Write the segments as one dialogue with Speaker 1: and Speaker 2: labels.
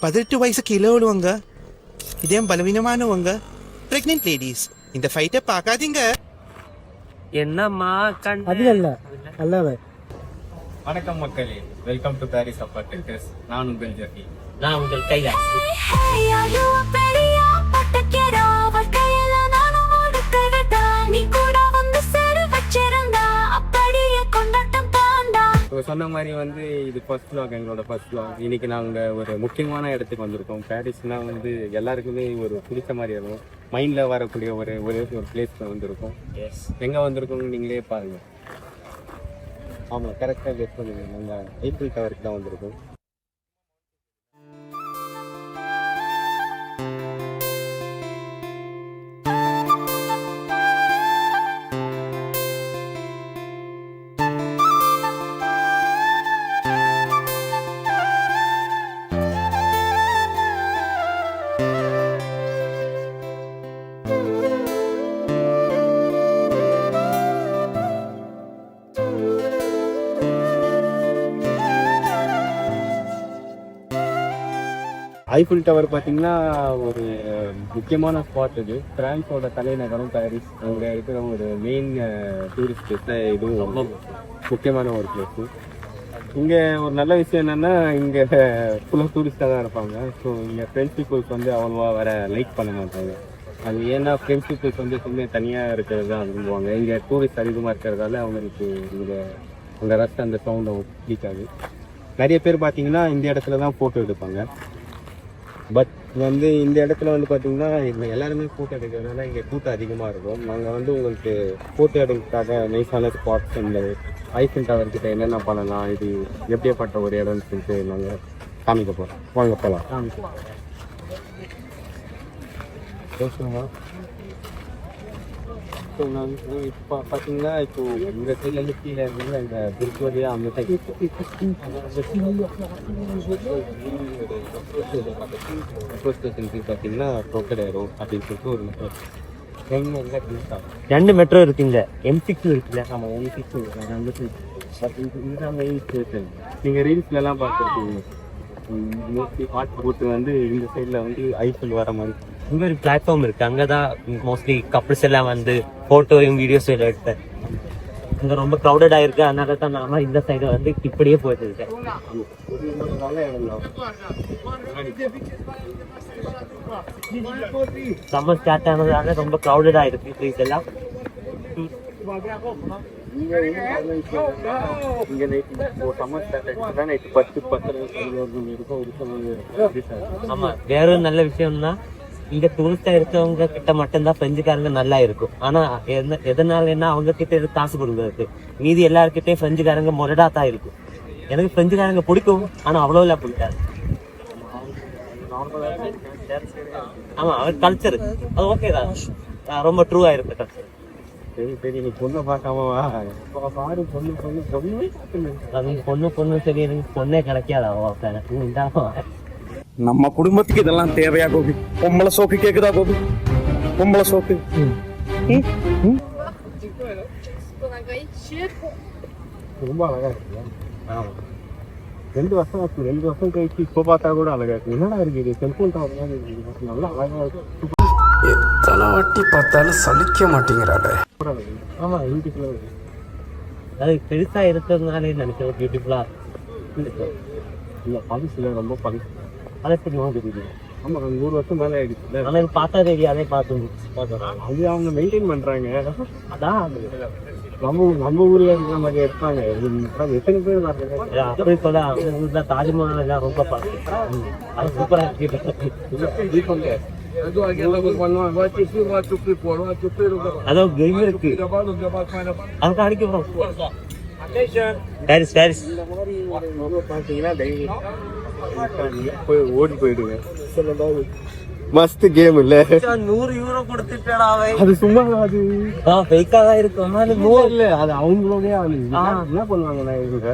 Speaker 1: பதினெட்டு வயசு கீழே உள்ளவங்க இதயம் பலவீனமானவங்க. பிரெக்னென்ட் லேடிஸ் இந்த ஃபைட்டை பார்க்காதீங்க.
Speaker 2: என்னம்மா கண்
Speaker 3: அது அல்ல அல்ல
Speaker 4: வணக்கம் மக்களே. வெல்கம் டு பாரிஸ் அப்பார்ட்மெண்ட்ஸ் நான் உங்கள் ஜெர்னி
Speaker 2: நான் உங்கள் கையா
Speaker 5: நீ
Speaker 4: ஸோ சொன்ன மாதிரி வந்து இது ஃபர்ஸ்ட் vlog எங்களோட ஃபர்ஸ்ட் vlog. இன்னைக்கு நாங்கள் ஒரு முக்கியமான இடத்துக்கு வந்திருக்கோம். பாரிஸ்னா வந்து எல்லாருக்குமே ஒரு பிடிச்ச மாதிரி இருக்கும். மைண்டில் வரக்கூடிய ஒரு ஒரே ஒரு பிளேஸ்க்கு வந்திருக்கோம்.
Speaker 2: எஸ்
Speaker 4: எங்கே வந்திருக்கோம்னு நீங்களே பாருங்க. ஆமாம் கரெக்டாக கெஸ் பண்ணுங்க நாங்கள் ஐபிஎல் டவருக்கு தான் வந்திருக்கோம். ஐஃபில் டவர் பார்த்தீங்கன்னா ஒரு முக்கியமான ஸ்பாட் இது. பிரான்ஸோட தலைநகரம் பாரிஸ் அங்கே இருக்கிற ஒரு மெயின் டூரிஸ்ட் பிளேஸில் இதுவும் ரொம்ப முக்கியமான ஒரு பிளேஸு இங்கே ஒரு நல்ல விஷயம் என்னென்னா இங்கே ஃபுல்லாக டூரிஸ்டாக தான் இருப்பாங்க. ஸோ இங்கே ஃப்ரெண்ட்ஸ் பீப்புள்ஸ் வந்து அவ்வளோவா வர லைக் பண்ண மாட்டாங்க. அது ஏன்னா ஃப்ரெண்ட்ஸ் பீப்புள்ஸ் வந்து எப்பவுமே தனியாக இருக்கிறது தான் விரும்புவாங்க. இங்கே டூரிஸ்ட் அதிகமாக இருக்கிறதால அவங்களுக்கு இங்கே அந்த ரஷ் அந்த சவுண்ட் பிடிக்காது. நிறைய பேர் பார்த்தீங்கன்னா இந்த இடத்துல தான் ஃபோட்டோ எடுப்பாங்க. பட் வந்து இந்த இடத்துல வந்து பார்த்தீங்கன்னா இங்க எல்லாருமே ஃபோட்டோ எடுக்கிறதுனால இங்கே கூட்டம் அதிகமாக இருக்கும். நாங்கள் வந்து உங்களுக்கு ஃபோட்டோ எடுக்கிறதுக்காக நைஸான ஸ்பாட்ஸ் இந்த ஐஃபில் டவர் கிட்ட என்னென்ன பண்ணலாம் இது எப்படியாப்பட்ட ஒரு இடம்னு சொல்லிட்டு நாங்கள் காமிக்க போகிறோம் வாங்க போகலாம் ஸோ நாங்கள் இப்போ பார்த்தீங்கன்னா இப்போ இந்த சைட்லேருந்து கீழே இருந்து இந்த பிரிட்ஜ் வழியாக அந்த மெட்ரோ ஸ்டேஷனுக்கு பார்த்தீங்கன்னா டோக்கடைரோ அப்படின்னு சொல்லிட்டு ஒரு
Speaker 2: ரெண்டு மெட்ரோ இருக்குங்க எம் சிக்ஸ் இருக்குல்ல
Speaker 4: ஆமாம் இதுதான் மெயின் ஸ்டேஷன் நீங்கள் ரீல்ஸ்லலாம் பார்த்துருக்கீங்க. மோஸ்ட்லி ஹாட் போட்டு வந்து இந்த சைடில் வந்து ஐஃபில் வர மாதிரி.
Speaker 2: இங்க ஒரு பிளாட்ஃபார்ம் இருக்கு. அங்கதான் மோஸ்ட்லி கப்புள்ஸ் எல்லாம் வந்து போட்டோயும் வீடியோஸும் எல்லாம் எடுத்தேன். இங்க ரொம்ப க்ரௌடட் ஆகிருக்கு அதனால தான் நாம இந்த சைடு வந்து இப்படியே போயிட்டு இருக்கேன். சம்மர் ஸ்டார்ட் ஆனதால ரொம்ப க்ரௌடட் ஆகிருக்கு ப்ளீஸ் எல்லாம்.
Speaker 4: ஒரு தான்
Speaker 2: ஆமா வேற ஒரு நல்ல விஷயம்னா இங்க டூரிஸ்டா இருக்கவங்க கிட்ட மட்டும்தான் பிரெஞ்சுக்காரங்க நல்லா இருக்கும். ஆனா எதனால என்ன அவங்க கிட்ட காசு கொடுக்கறதுக்கு? மீதி எல்லார்கிட்டயும் பிரெஞ்சுக்காரங்க முரடா தான் இருக்கும். எனக்கு பிரெஞ்சுக்காரங்க பிடிக்கும். ஆனா அவ்வளோ எல்லாம் பிடிக்காது. ஆமா அவர் கல்ச்சர் அது ஓகே தான். ரொம்ப ட்ரூவா இருக்கு கல்ச்சர்
Speaker 4: சரி சரி நீ பொண்ணை பாரு பொண்ணு பொண்ணு பொண்ணு
Speaker 2: அது பொண்ணு பொண்ணு சரி எனக்கு பொண்ணே கிடைக்காது இந்தாமா
Speaker 3: நம்ம குடும்பத்துக்கு இதெல்லாம் தேவையா கோபி? பொம்பளை சோக்கு கேக்குதா கோபி? பொம்பளை சோக்கு.
Speaker 4: ரொம்ப அழகா இருக்கு ரெண்டு வருஷம் ஆச்சு. ரெண்டு வருஷம் கழிச்சு இப்போ பார்த்தா கூட அழகா இருக்கு. என்னடா இருக்கு இது? செல்போன் டவர் மாதிரி இருக்கு. நல்லா அழகா இருக்கு.
Speaker 6: எத்தனை வாட்டி பார்த்தாலும் சலிக்க மாட்டேங்கிறாடே
Speaker 4: ஆமா வீட்டுக்குள்ள இருக்கு.
Speaker 2: அது பெருசா இருக்கிறதுனாலே நினைக்கிறேன் பியூட்டிஃபுல்லா
Speaker 4: இல்ல பழசுல ரொம்ப பழசு
Speaker 2: உனக்கு தெரியும்
Speaker 4: ஆமா ஒரு நூறு வருஷம் மேல ஆயிடுச்சுல
Speaker 2: ஆனா எனக்கு பார்த்தா தெரியும் அதே பார்த்து பார்க்குறேன்
Speaker 4: அது அவங்க மெயின்டைன் பண்றாங்க.
Speaker 2: அதான்
Speaker 4: நம்ம நம்ம ஊர்ல இருக்கிற மாதிரி இருப்பாங்க. எத்தனை பேர்
Speaker 2: அப்படி அவங்க ஊர்ல தாஜ்மஹால் எல்லாம் ரொம்ப பார்த்து. அது சூப்பரா இருக்கு. அதோ கேம் இருக்கு. அதுக்கு அடிக்க போறோம். பாரிஸ் பாரிஸ்
Speaker 4: போய் ஓடி போயிடுங்க. மஸ்த் கேம் இல்ல.
Speaker 2: நூறு யூரோ கொடுத்துட்டடா
Speaker 4: அது சும்மா அது.
Speaker 2: ஆ ஃபேக்கா தான் இருக்கும்.
Speaker 4: அது இல்ல அது அவங்களோடய ஆளு. என்ன பண்ணுவாங்கன்னா இவங்க?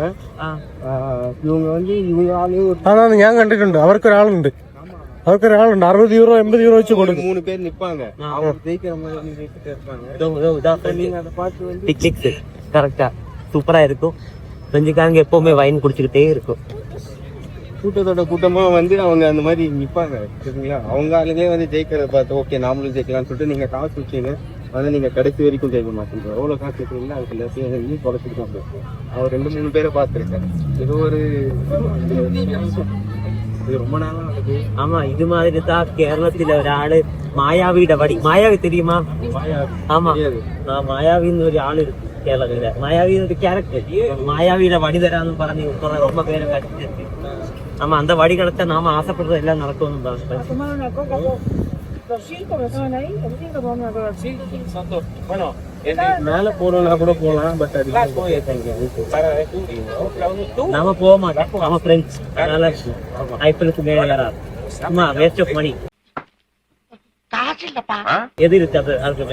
Speaker 4: இவங்க வந்து இவங்க ஆளு
Speaker 3: ஆனா ஞாபகம் கண்டுக்குண்டு அவருக்கு ஒரு ஆள் உண்டு அவருக்கு ஒரு ஆள்
Speaker 4: உண்டு அறுபது யூரோ எண்பது யூரோ வச்சு கொடுங்க. மூணு
Speaker 2: பேர் நிப்பாங்க. அவங்க
Speaker 4: நீங்க அதை பார்த்து வந்து
Speaker 2: கரெக்டா சூப்பரா இருக்கும். பிரெஞ்சுக்காரங்க எப்பவுமே வைன் குடிச்சுக்கிட்டே இருக்கும்.
Speaker 4: கூட்டத்தோட கூட்டமா வந்து அவங்க அந்த மாதிரி நிப்பாங்க சரிங்களா அவங்க ஆளுங்களே வந்து ஜெயிக்கிறத பார்த்து ஓகே நாமளும் ஜெயிக்கலாம்னு சொல்லிட்டு நீங்க காசு வச்சீங்க வந்து நீங்க கடைசி வரைக்கும் ஜெயிக்க மாட்டீங்க எவ்வளவு காசு வச்சுருக்கீங்களோ அதுக்கு எல்லாத்தையும் வந்து குறைச்சிட்டு அவர் ரெண்டு மூணு பேரை பார்த்துருக்கேன் இது ஒரு இது ரொம்ப நாளா நடக்குது
Speaker 2: ஆமா இது மாதிரி தான் கேரளத்துல ஒரு ஆளு மாயாவியோட வடி மாயாவி தெரியுமா ஆமா
Speaker 4: தெரியாது.
Speaker 2: நான் மாயாவின்னு ஒரு ஆளு இருக்கு കേരളത്തിലെ മായാവി ഒരു ക്യാരക്ടർ മായാവിയുടെ വടി തരാന്ന് പറഞ്ഞ് കുറെ ரொம்ப പേരെ കടിച്ചിട്ട് நம்ம அந்த வடிகளத்தை நாம ஆசைப்படுறது எல்லாம் நடக்கணும்
Speaker 4: மேல போறோம்னா கூட போலாம் பட்
Speaker 2: நாம போக மாட்டோம். நம்ம ஃப்ரெண்ட்ஸ் அதனால ஐபிஎலுக்கு மேல வராது. சும்மா வேஸ்ட் ஆஃப் மணி எது இருக்கு அது? அதுக்கு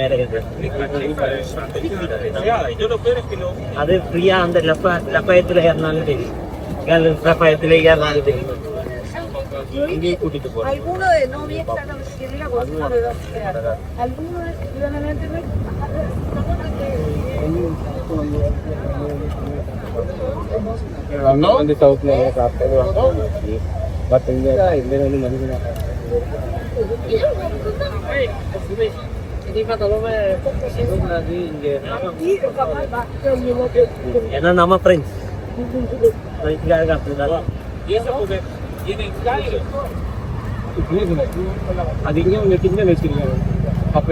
Speaker 2: அது ஃப்ரீயா அந்த லப்ப லப்பயத்துல ஏறினாலும் தெரியும் ஏழு லெப்பயத்துல ஏறினாலும் தெரியும்
Speaker 4: இங்கேயே கூட்டிட்டு போறோம்
Speaker 7: Alguno de no había estado en la cocina de dos Alguno iban a meterme.
Speaker 4: அங்க வந்து சவுத்ல சாப்பிட்டது பட் இங்க இங்க வந்து மனிதனா
Speaker 2: ஏன்னா நம்ம ஃப்ரெண்ட்ஸ் ஃப்ரெண்ட்ஸ்க்காக அப்படிதான்
Speaker 4: அது இங்கே உங்க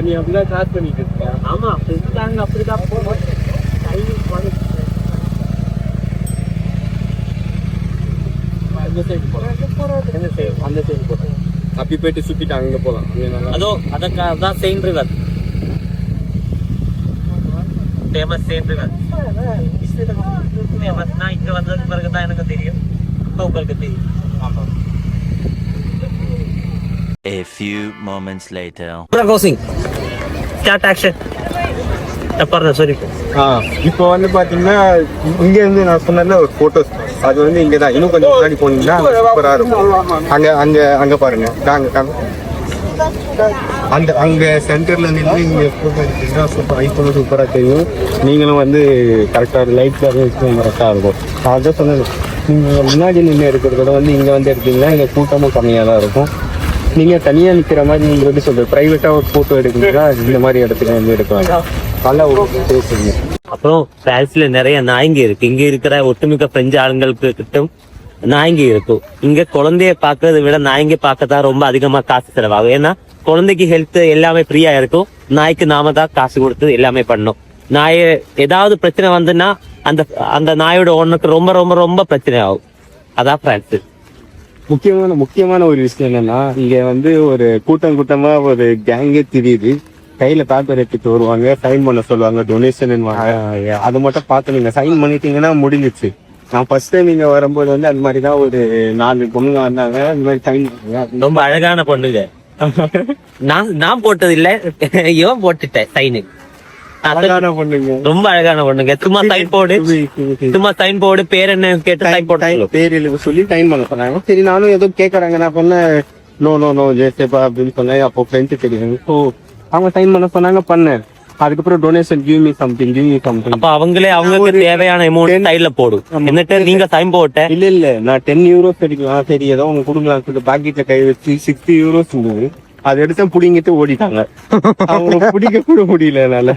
Speaker 4: நீ அப்படிதான் கிராஸ் பண்ணிட்டு இருக்க
Speaker 2: ஆமா அப்படிதான்
Speaker 4: அந்த சைடு போகலாம்
Speaker 2: என்ன சைடு
Speaker 4: அந்த சைடு போகலாம் அப்படி போயிட்டு சுத்திட்டு அங்கே
Speaker 2: போகலாம் அதோ அதற்கு அதான் செயின் ஃபேமஸ் செயின் எல்லாத்துக்குமே நான் இங்கே வந்ததுக்கு பிறகு தான் எனக்கு தெரியும் இப்போ உங்களுக்கு தெரியும் ஆமாம்
Speaker 8: A few moments later.
Speaker 2: Crossing. Start
Speaker 4: action. இப்போ வந்து பாத்தீங்கன்னா இங்க இருந்து நான் சொன்னதுல ஒரு போட்டோஸ் அது வந்து இங்க தான் இன்னும் கொஞ்சம் முன்னாடி போனீங்கன்னா சூப்பரா இருக்கும் அங்க அங்க அங்க பாருங்க நாங்க அந்த அங்கே சென்டரில் நின்று இங்க ஃபோட்டோ எடுத்தீங்கன்னா சூப்பர் ஐஃபோனும் சூப்பராக தெரியும். நீங்களும் வந்து கரெக்டாக லைட்ல இருக்கும் கரெக்டாக இருக்கும். அதான் சொன்னது நீங்கள் முன்னாடி நின்று எடுக்கிறத விட வந்து இங்கே வந்து எடுத்தீங்கன்னா இங்கே கூட்டமும் கம்மியாக தான் இருக்கும். நீங்கள் தனியாக நிற்கிற மாதிரி நீங்கள் எப்படி சொல்கிறது ப்ரைவேட்டாக ஒரு ஃபோட்டோ எடுக்கிறீங்களா இந்த மாதிரி இடத்துல வந்து எடுக்கலாம். நல்லா பேசுங்க
Speaker 2: அப்புறம் பாரிஸ்ல நிறைய நாய்ங்க இருக்கு. இங்க இருக்கிற ஒட்டுமிக்க பிரெஞ்சு ஆளுங்களுக்கு கிட்டும் நாய்ங்க இருக்கும். இங்க குழந்தைய பாக்குறதை விட நாய்ங்க பார்க்க தான் ரொம்ப அதிகமா காசு செலவாகும். ஏன்னா குழந்தைக்கு ஹெல்த் எல்லாமே ஃப்ரீயா இருக்கும். நாய்க்கு நாம தான் காசு கொடுத்து எல்லாமே பண்ணணும். நாய் ஏதாவது பிரச்சனை வந்துன்னா அந்த அந்த நாயோட ஒண்ணுக்கு ரொம்ப ரொம்ப ரொம்ப பிரச்சனை ஆகும். அதான் பிரான்ஸ்
Speaker 4: முக்கியமான முக்கியமான ஒரு விஷயம் என்னன்னா இங்க வந்து ஒரு கூட்டம் கூட்டமா ஒரு கேங்கே தெரியுது. கையில பேப்பர் எடுத்துட்டு வருவாங்க சைன் பண்ண சொல்லுவாங்க டொனேஷன் அதை மட்டும் பார்த்து நீங்க சைன் பண்ணிட்டீங்கன்னா முடிஞ்சிச்சு நான் ஃபர்ஸ்ட் டைம் இங்க வரும்போது வந்து அந்த மாதிரி தான் ஒரு நாலு பொண்ணுங்க வந்தாங்க இந்த மாதிரி சைன்
Speaker 2: ரொம்ப அழகான பொண்ணுங்க. நான் நான் போட்டது இல்ல இவன் போட்டுட்டேன் சைனு.
Speaker 4: அழகான பொண்ணுங்க.
Speaker 2: ரொம்ப அழகான பொண்ணுங்க. சும்மா சைன் போடு. சும்மா சைன் போடு பேர் என்ன கேட்டு சைன் போட்டு
Speaker 4: பேர் எழுத சொல்லி சைன் பண்ண சொன்னாங்க. சரி நானும் ஏதோ கேக்குறாங்க. நான் சொன்னேன் நோ நோ நோ ஜெயசேபா அப்படின்னு சொன்னேன். அப்போ ஃப்ரெண்ட்ஸ் தெரியும். ஸோ அவங்க சைன் பண்ண சொன்னாங்க பண்ணேன். அதுக்கப்புறம் donation give me something give me something
Speaker 2: அப்ப அவங்களே அவங்களுக்கு தேவையான அமௌண்ட் சைடுல போடும் என்னட்டு நீங்க சைன் போட்ட
Speaker 4: இல்ல இல்ல. நான் டென் யூரோஸ் எடுக்கலாம் சரி ஏதோ உங்க கொடுக்கலாம் சொல்லிட்டு பாக்கெட்ல கை வச்சு சிக்ஸ்டி யூரோஸ் சொன்னது அதை எடுத்து புடிங்கிட்டு ஓடிட்டாங்க. அவங்க பிடிக்க கூட முடியல என்னால.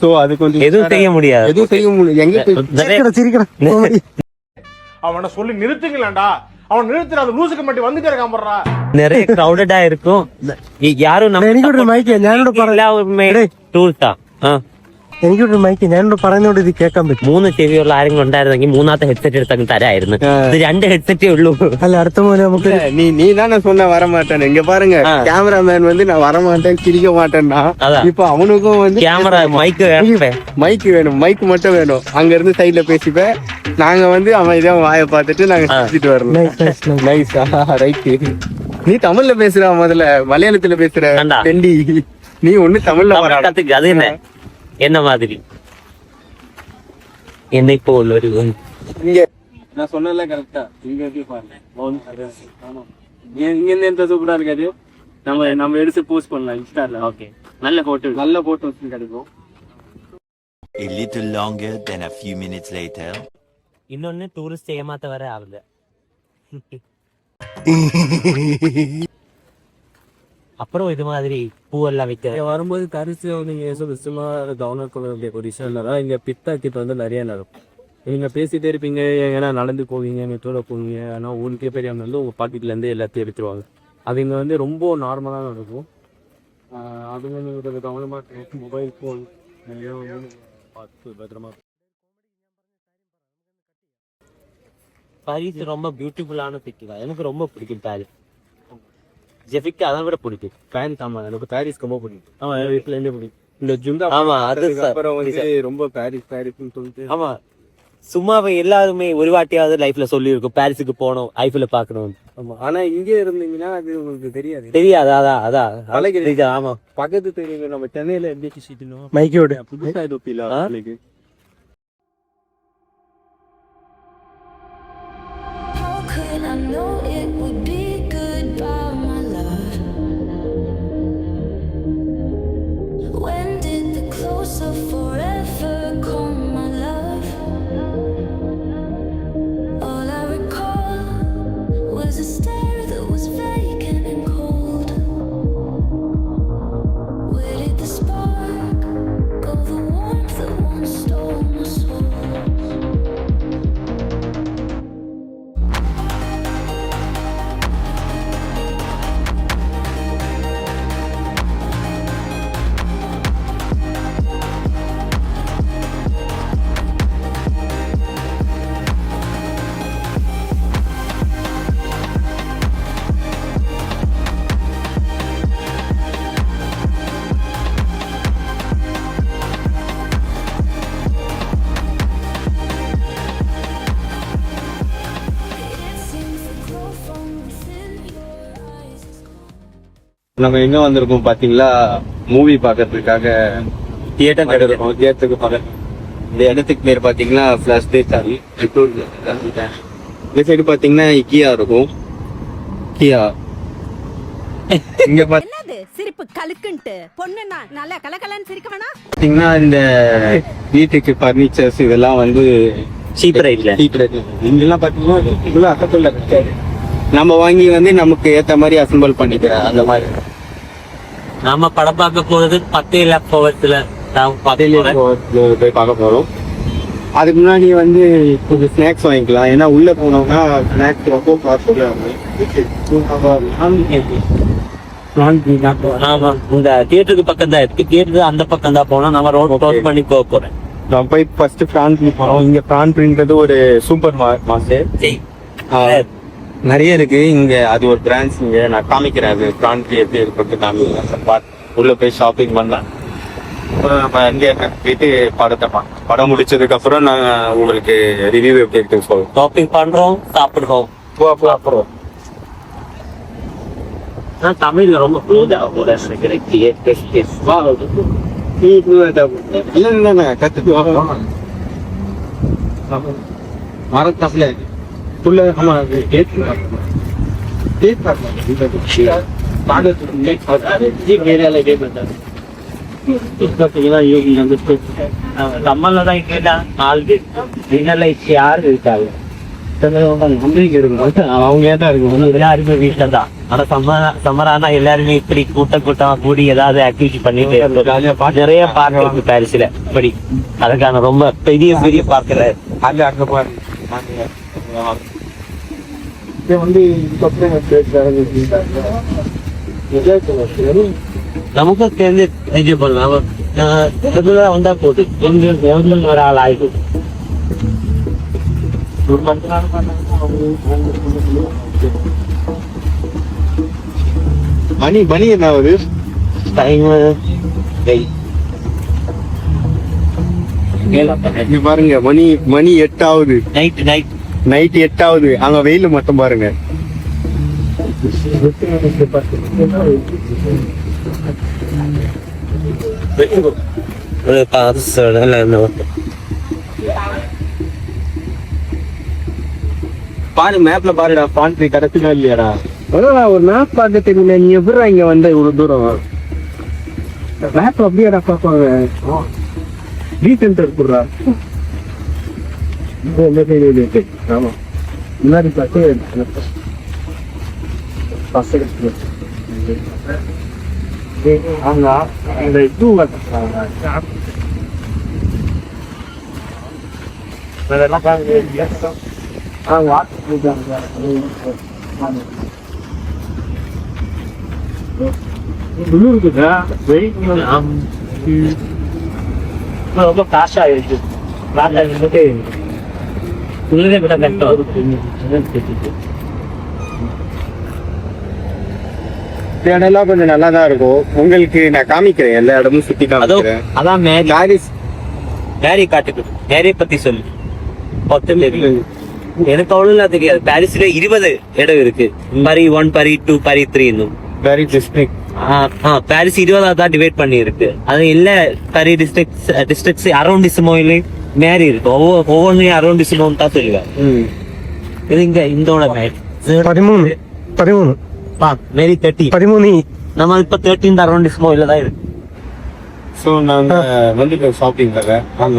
Speaker 4: சோ அது கொஞ்சம்
Speaker 2: எதுவும் செய்ய முடியாது.
Speaker 4: எதுவும் செய்ய முடியாது எங்க
Speaker 2: சிரிக்கிறான்
Speaker 9: அவனை சொல்லி நிறுத்துங்களேன்டா. அவன் நிறுத்துற லூசுக்கு மட்டும் வந்துட்டே இருக்கான்
Speaker 2: நிறைய கிரௌடடா இருக்கும். யாரும் நம்ம மைக்கே ஞானோட பரவாயில்ல ടൂറിസ്റ്റാ ആ
Speaker 10: എനിക്കൊരു മൈക്ക് ഞാനോട് പറയുന്നോട് ഇത് കേൾക്കാൻ പറ്റും
Speaker 2: മൂന്ന് ചെവിയുള്ള ആരെങ്കിലും ഉണ്ടായിരുന്നെങ്കിൽ മൂന്നാമത്തെ ഹെഡ്സെറ്റ് എടുത്തങ്ങ് തരായിരുന്നു ഇത് രണ്ട് ഹെഡ്സെറ്റേ ഉള്ളൂ
Speaker 10: അല്ല അടുത്ത പോലെ നമുക്ക്
Speaker 4: இல்ல, நீ நீ தானே சொன்ன வர மாட்டேன் இங்க பாருங்க
Speaker 2: ஆ.
Speaker 4: கேமராமேன் வந்து நான் வர மாட்டேன் சிரிக்க மாட்டேன்னா
Speaker 2: அதான்.
Speaker 4: இப்போ அவனுக்கும் வந்து
Speaker 2: கேமரா மைக்கு வேணும்
Speaker 4: மைக் வேணும் மைக் மட்டும் வேணும் அங்க இருந்து சைடுல பேசிப்பேன் நாங்க வந்து அவன் இதை வாயை பார்த்துட்டு நாங்க சுத்திட்டு வரணும்
Speaker 10: Nice, nice, nice.
Speaker 4: நைஸா ரைட் நீ தமிழ்ல பேசுற முதல்ல மலையாளத்துல பேசுற
Speaker 2: வேண்டாம்.
Speaker 4: டெண்டி நீ ஒண்ணு தமிழ்ல
Speaker 2: கத்துக்கு அது என்ன? என்ன மாதிரி? என்னை போல் ஒரு
Speaker 4: இங்க. நான் சொன்னல கரெக்டா இங்க எப்படி பாருங்க? ஆமா. இங்க இங்க இருந்து எந்த சூப்பரா இருக்காது? நம்ம நம்ம எடுத்து போஸ்ட் பண்ணலாம் இன்ஸ்டால
Speaker 2: ஓகே நல்ல போட்டோ
Speaker 4: நல்ல போட்டோஸ் கிடைக்கும்.
Speaker 8: A little longer than a few minutes later.
Speaker 2: இன்னொன்னு டூரிஸ்ட் ஏமாத்த வர ஆகுது அப்புறம் இது மாதிரி பூவெல்லாம் விற்க
Speaker 4: இங்க வரும்போது தரிசு நீங்க ஏதோ விஷயமா கவர்னர் கொள்ள வேண்டிய ஒரு விஷயம் என்னன்னா இங்க பித்தா கிட்ட வந்து நிறைய நடக்கும். நீங்க பேசிட்டே இருப்பீங்க ஏன்னா நடந்து போவீங்க மெட்ரோல போவீங்க ஆனா ஊருக்கே பெரியவங்க வந்து உங்க பாக்கெட்ல இருந்து எல்லாத்தையும் எடுத்துருவாங்க. அது இங்க வந்து ரொம்ப நார்மலா நடக்கும். அதுங்க கொஞ்சம் கவனமா மொபைல் ஃபோன் வந்து பார்த்து பத்திரமா
Speaker 2: பாரிஸ் ரொம்ப பியூட்டிஃபுல்லான சிட்டி தான். எனக்கு ரொம்ப பிடிக்கும் பாரிஸ் ஜெஃபிக்கு அதை விட பிடிக்கும்.
Speaker 4: பேண்ட் ஆமா எனக்கு பாரிஸ் ரொம்ப பிடிக்கும். ஆமா வீட்டுல இருந்தே பிடிக்கும். இந்த ஜுந்தா
Speaker 2: ஆமா, அது
Speaker 4: அப்புறம் வந்து ரொம்ப பாரிஸ் பாரிஸ்னு சொல்லிட்டு.
Speaker 2: ஆமா சும்மாவே எல்லாருமே ஒரு வாட்டியாவது லைஃப்ல சொல்லியிருக்கும். பாரிஸுக்கு போகணும் ஐஃபில் பார்க்கணும்.
Speaker 4: ஆமா ஆனா இங்கே இருந்தீங்கன்னா அது உங்களுக்கு தெரியாது.
Speaker 2: தெரியாது அதான் அதான்
Speaker 4: அழகு
Speaker 2: ஆமா.
Speaker 4: பக்கத்து தெரியுங்க நம்ம சென்னையில எப்படி சிட்டினோம்
Speaker 10: மைக்கோட
Speaker 4: புதுசா இது நம்ம எங்க வந்திருக்கோம் பாத்தீங்களா? மூவி பாக்குறதுக்காக தியேட்டர் கிடைக்கும் தியேட்டருக்கு பக்கத்துல. இந்த இடத்துக்கு பேர் பாத்தீங்கன்னா ஃபிளாஷ் டே சாரி இந்த சைடு பாத்தீங்கன்னா இக்கியா இருக்கும். கியா இங்க
Speaker 7: என்னது? சிரிப்பு கலுக்குன்ட்டு. பொண்ணுன்னா நல்லா கலகலன்னு சிரிக்க வேணா
Speaker 4: பாத்தீங்கன்னா இந்த வீட்டுக்கு பர்னிச்சர்ஸ் இதெல்லாம் வந்து
Speaker 2: சீப் ரேட்ல
Speaker 4: cheap rate. இங்கெல்லாம் பாத்தீங்கன்னா இவ்வளவு அக்கத்துல நம்ம வாங்கி வந்து நமக்கு ஏத்த மாதிரி அசம்பிள் பண்ணிக்கிறேன். அந்த மாதிரி.
Speaker 2: நாம படம் பார்க்க போறது பத்து இல்ல போவத்துல
Speaker 4: அதிலே போய் பார்க்க போறோம். அதுக்கு முன்னாடி வந்து கொஞ்சம் ஸ்நாக்ஸ் வாங்கிக்கலாம். ஏன்னா உள்ள போனோம்னா ஸ்நாக்ஸ் ரொம்ப
Speaker 2: ஆமா இந்த தியேட்டருக்கு பக்கம் தான் இருக்கு. தியேட்டர் அந்த பக்கம் தான் போனா நம்ம ரோட் க்ளோஸ் பண்ணி போக போறேன்
Speaker 4: நம்ம போய் ஃபர்ஸ்ட் பிரான்ஸ் போறோம். இங்க பிரான்ஸ்ன்றது ஒரு சூப்பர் மார்க்கெட் நிறைய இருக்கு. இங்க அது ஒரு பிரான்ச் இங்க நான் காமிக்கிறேன். அது பிரான்ஸ் எப்படி இருக்கிறது காமிக்கிறேன். பாத்- உள்ள போய் ஷாப்பிங் பண்ணலாம். இங்க போயிட்டு படத்தை பார்க்கலாம். படம் முடிச்சதுக்கு அப்புறம் நான் உங்களுக்கு ரிவ்யூ எப்படி இருக்குன்னு சொல்றேன்.
Speaker 2: ஷாப்பிங் பண்றோம் சாப்பிடுறோம்.
Speaker 4: அப்புறம்.
Speaker 2: நான் தமிழ்ல ரொம்ப ஃப்ளூதா கூட
Speaker 4: இல்ல இல்ல இல்ல கத்துட்டு புள்ள ஆமா
Speaker 2: தான் கேட்டா நாலு யாரு இருக்காங்க
Speaker 4: அவங்க தான் இருக்கும்.
Speaker 2: எல்லாருமே வீட்டுல தான். ஆனா சம்மர் சம்மரானா எல்லாருமே இப்படி கூட்டம் கூட்டமா கூடி ஏதாவது ஆக்டிவிட்டி பண்ணிட்டு நிறைய பார்க் இருக்கு பாரிஸ்ல. இப்படி. அதுக்கான ரொம்ப பெரிய பெரிய பார்க்கல.
Speaker 4: அங்க அங்க பாரு அங்க. இது வந்து இதுக்கப்புறம்
Speaker 2: நமக்கு தெரிஞ்சு என்ஜாய் பண்ணலாம் ரெகுலரா வந்தா போது எங்க எவ்வளவு ஒரு ஆள் ஆயிடும். ஒரு மணி நேரம்
Speaker 4: மணி மணி என்ன ஆகுது
Speaker 2: டைம்
Speaker 4: பாருங்க மணி மணி எட்டு ஆகுது
Speaker 2: நைட் நைட்
Speaker 4: நைட் எட்டு ஆகுது அங்க வெயில் மட்டும் பாருங்க. பாரு மேப்ல பாருடா பாண்ட்ரி கிடைச்சுதா இல்லையாடா. ஒரு மேப் பார்க்க தெரியல நீ எப்படி இங்க வந்த இவ்வளவு தூரம்? மேப்ல அப்படியேடா பாப்பாங்க ரீசென்ட் இருக்குடா Gönderebilirdik ama bunlar bir dakika yedim.
Speaker 2: Pasta getiriyor. أنا ليدوة الشعب من الأقل يحصل
Speaker 4: أو عدد من بلوغ ده زي
Speaker 2: نعم في 14 يجب بعد 2000 உள்ளதே விட கஷ்டம்.
Speaker 4: இடம்லாம் கொஞ்சம் நல்லா தான் இருக்கும். உங்களுக்கு நான் காமிக்கிறேன் எல்லா இடமும் சுத்தி காமிக்கிறேன்.
Speaker 2: அதான் மேரி.
Speaker 4: பாரிஸ்
Speaker 2: மேரி காட்டுக்கு. மேரி பத்தி சொல்லு. எனக்கு அவ்வளவு தெரியாது. பாரிஸ்ல இருபது இடம் இருக்கு. பரி one Paris two Paris three
Speaker 4: Paris district
Speaker 2: Paris இருபதா தான் டிவைட் பண்ணி இருக்கு அது இல்ல பரி டிஸ்ட்ரிக்ட் டிஸ்ட்ரிக்ட்ஸ் அரௌண்ட் டிசமோயிலே மேரி இருக்கு ஒவ்வொரு ஒவ்வொன்றையும் அரௌண்ட் டிசமோன்னு தான் சொல்லுவேன் இது இங்க இந்தோட மேரி
Speaker 10: பதிமூணு பதிமூணு
Speaker 2: பா மேரி தேர்ட்டி
Speaker 10: பதிமூணு
Speaker 2: நம்ம இப்ப தேர்ட்டீன் அரௌண்ட் டிசமோயில தான் இருக்கு
Speaker 4: ஸோ நாங்க வந்துட்டோம் ஷாப்பிங் கதை வாங்க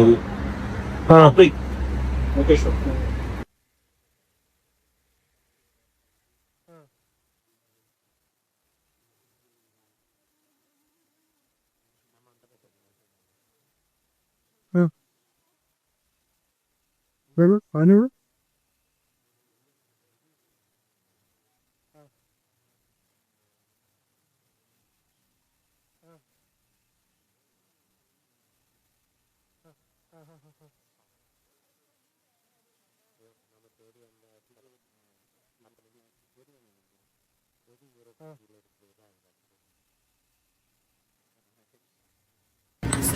Speaker 4: River?
Speaker 10: ஆ River?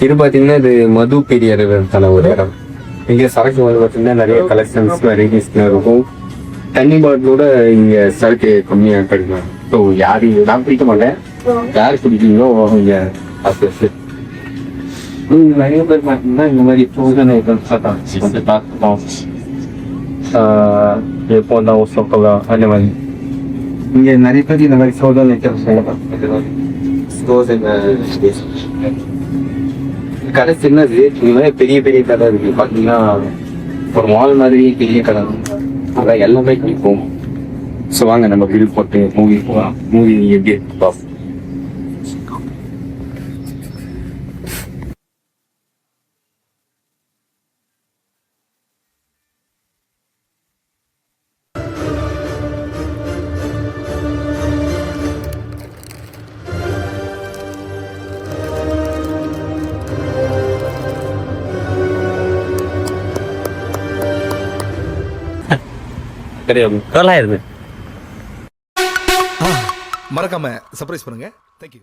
Speaker 4: இது பாத்தீங்கன்னா இது மது பீரியடுக்கான ஒரு இடம் இங்கே சரக்கு வந்து பார்த்தீங்கன்னா நிறைய கலெக்ஷன்ஸ் வெரைட்டிஸ்லாம் இருக்கும். தண்ணி பாட்டிலோட இங்கே சரக்கு கம்மியாக கிடைக்கும். ஸோ யார் நான் பிடிக்க மாட்டேன். யார் பிடிக்கீங்களோ இங்கே பார்த்து நிறைய பேர் பார்த்தீங்கன்னா இந்த மாதிரி ஃப்ரோசன் ஐட்டம்ஸ் தான் வந்து பார்த்துட்டோம் எப்போ தான் சொக்கலாம் அந்த மாதிரி. இங்கே நிறைய பேர் இந்த மாதிரி ஃப்ரோசன் ஐட்டம்ஸ் ஃப்ரோசன் கடை சின்னது. இந்த மாதிரி பெரிய பெரிய கடை இருக்கு. பாத்தீங்கன்னா ஒரு மால் மாதிரி பெரிய கடை அதான் எல்லாமே கிடைக்கும் ஸோ வாங்க நம்ம பில் போட்டு மூவி போகலாம் மூவி எப்படி பார்ப்போம்? பார்ப்போம்
Speaker 2: தொள்ளாயிரம்
Speaker 11: மறக்காம சர்ப்ரைஸ் பண்ணுங்க.